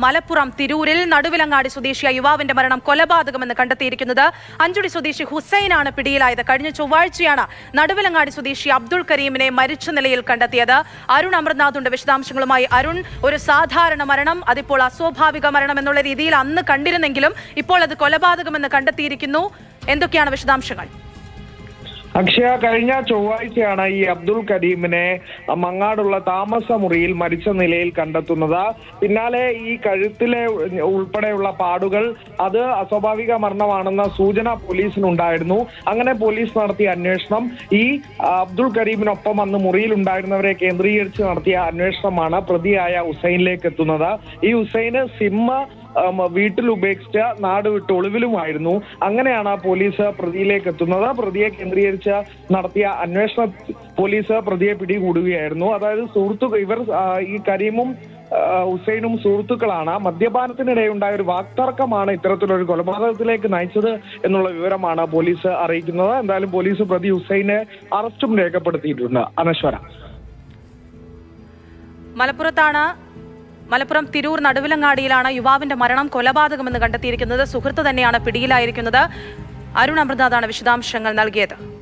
മലപ്പുറം തിരൂരിൽ നടുവിലങ്ങാടി സ്വദേശിയായ യുവാവിന്റെ മരണം കൊലപാതകമെന്ന് കണ്ടെത്തിയിരിക്കുന്നത് അഞ്ചുടി സ്വദേശി ഹുസൈനാണ് പിടിയിലായത്. കഴിഞ്ഞ ചൊവ്വാഴ്ചയാണ് നടുവിലങ്ങാടി സ്വദേശി അബ്ദുൾ കരീമിനെ മരിച്ച നിലയിൽ കണ്ടെത്തിയത്. അരുൺ അമർനാഥുണ്ട് വിശദാംശങ്ങളുമായി. അരുൺ ഒരു സാധാരണ മരണം അതിപ്പോൾ അസ്വാഭാവിക മരണം എന്നുള്ള രീതിയിൽ അന്ന് കണ്ടിരുന്നെങ്കിലും ഇപ്പോൾ അത് കൊലപാതകമെന്ന് കണ്ടെത്തിയിരിക്കുന്നു. എന്തൊക്കെയാണ് വിശദാംശങ്ങൾ? അക്ഷയ കഴിഞ്ഞ ചൊവ്വാഴ്ചയാണ് ഈ അബ്ദുൾ കരീമിനെ മങ്ങാടുള്ള താമസ മുറിയിൽ മരിച്ച നിലയിൽ കണ്ടെത്തുന്നത്. പിന്നാലെ ഈ കഴുത്തിലെ ഉൾപ്പെടെയുള്ള പാടുകൾ അത് അസ്വാഭാവിക മരണമാണെന്ന സൂചന പോലീസിനുണ്ടായിരുന്നു. അങ്ങനെ പോലീസ് നടത്തിയ അന്വേഷണം ഈ അബ്ദുൾ കരീമിനൊപ്പം അന്ന് മുറിയിൽ ഉണ്ടായിരുന്നവരെ കേന്ദ്രീകരിച്ച് നടത്തിയ അന്വേഷണമാണ് പ്രതിയായ ഹുസൈനിലേക്ക് എത്തുന്നത്. ഈ ഹുസൈന് സിമ്മ വീട്ടിൽ ഉപേക്ഷിച്ച നാട് വിട്ട് ഒളിവിലുമായിരുന്നു. അങ്ങനെയാണ് ആ പോലീസ് പ്രതിയിലേക്ക് എത്തുന്നത് പ്രതിയെ കേന്ദ്രീകരിച്ച് നടത്തിയ അന്വേഷണ പോലീസ് പ്രതിയെ പിടികൂടുകയായിരുന്നു. അതായത് സുഹൃത്തുക്കൾ ഇവർ ഈ കരീമും ഹുസൈനും സുഹൃത്തുക്കളാണ്. മദ്യപാനത്തിനിടെ ഉണ്ടായ ഒരു വാക്തർക്കമാണ് ഇത്തരത്തിലൊരു കൊലപാതകത്തിലേക്ക് നയിച്ചത് എന്നുള്ള വിവരമാണ് പോലീസ് അറിയിക്കുന്നത്. എന്തായാലും പോലീസ് പ്രതി ഹുസൈനെ അറസ്റ്റും രേഖപ്പെടുത്തിയിട്ടുണ്ട്. അനശ്വര. മലപ്പുറത്താണ് മലപ്പുറം തിരൂർ നടുവിലങ്ങാടിയിലാണ് യുവാവിന്റെ മരണം കൊലപാതകമെന്ന് കണ്ടെത്തിയിരിക്കുന്നത്. സുഹൃത്ത് തന്നെയാണ് പിടിയിലായിരിക്കുന്നത്. അരുൺ അമൃതനാഥാണ് വിശദാംശങ്ങൾ നൽകിയത്.